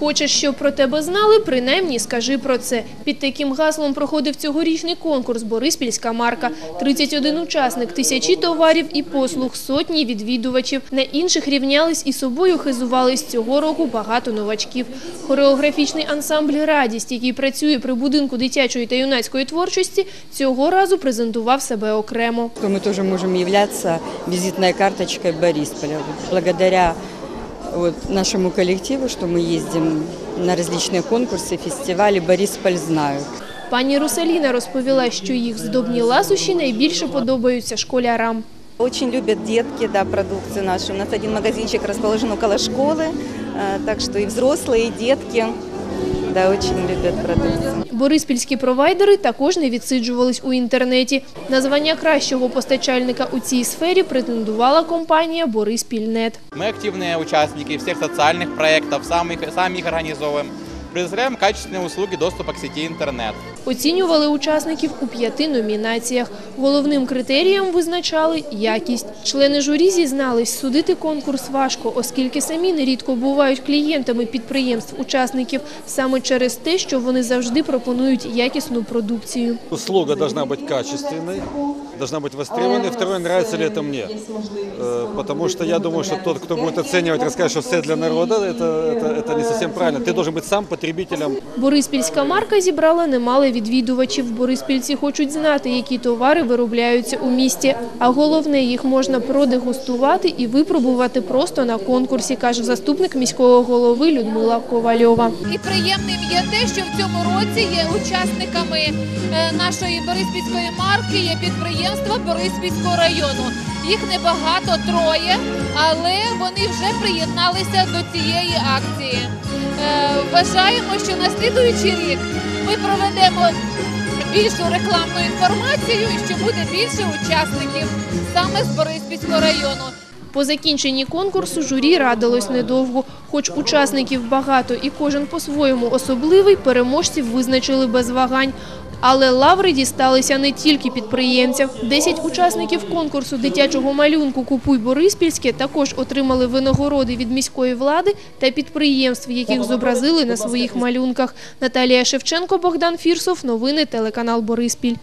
Хочеш, щоб про тебе знали, принаймні скажи про це. Під таким гаслом проходив цьогорічний конкурс «Бориспільська марка». 31 учасник, тисячі товарів і послуг, сотні відвідувачів. На інших рівнялись і собою хизувались цього року багато новачків. Хореографічний ансамбль «Радість», який працює при будинку дитячої та юнацької творчості, цього разу презентував себе окремо. что мы тоже можем являться визитной карточкой Борисполя. Благодаря вот нашему коллективу, что мы ездим на различные конкурсы, фестивали, Борисполь знают. Пані Русаліна розповіла, що їх здобні ласощі найбільше подобаються школярам. Очень любят детки, да, продукцию нашу. У нас один магазинчик расположен около школы, э, так что и взрослые, и детки, да, очень любят продукцию. Бориспільські провайдери також не відсиджувались у інтернеті. На звання кращого постачальника у цій сфері претендувала компанія «Бориспільнет». Мы активные участники всех социальных проектов, сами их, сами их организовываем. Предоставляем качественные услуги доступа к сети интернет. Оцінювали учасників у п'яти номінаціях. Головним критерієм визначали якість. Члени журі зізнались, судити конкурс важко, оскільки самі нерідко бувають клієнтами підприємств-учасників саме через те, що вони завжди пропонують якісну продукцію. Услуга должна быть качественной, должна быть востребованной. Второе, нравится ли это мне. Э, Потому что я думаю, что тот, кто будет оценивать, расскажет, что все для народа, это, это, это не совсем правильно. Ты должен быть сам потребителем. Бориспільська марка зібрала немало відвідувачів. Бориспільці хочуть знати, які товари виробляються у місті. А головне, їх можна продегустувати і випробувати просто на конкурсі, каже заступник міського голови Людмила Ковальова. І приємним є те, що в цьому році є учасниками е, нашої Бориспільської марки є підприємства Бориспільського району. Їх небагато троє, але вони вже приєдналися до цієї акції. Е, Вважаємо, що на слідуючий рік ми проведемо більшу рекламну інформацію і що буде більше учасників саме з Бориспільського району. По закінченні конкурсу журі радилось недовго. Хоч учасників багато і кожен по-своєму особливий, переможців визначили без вагань. Але лаври дісталися не тільки підприємцям. Десять учасників конкурсу дитячого малюнку «Купуй Бориспільське» також отримали винагороди від міської влади та підприємств, яких зобразили на своїх малюнках. Наталія Шевченко, Богдан Фірсов. Новини телеканал Бориспіль.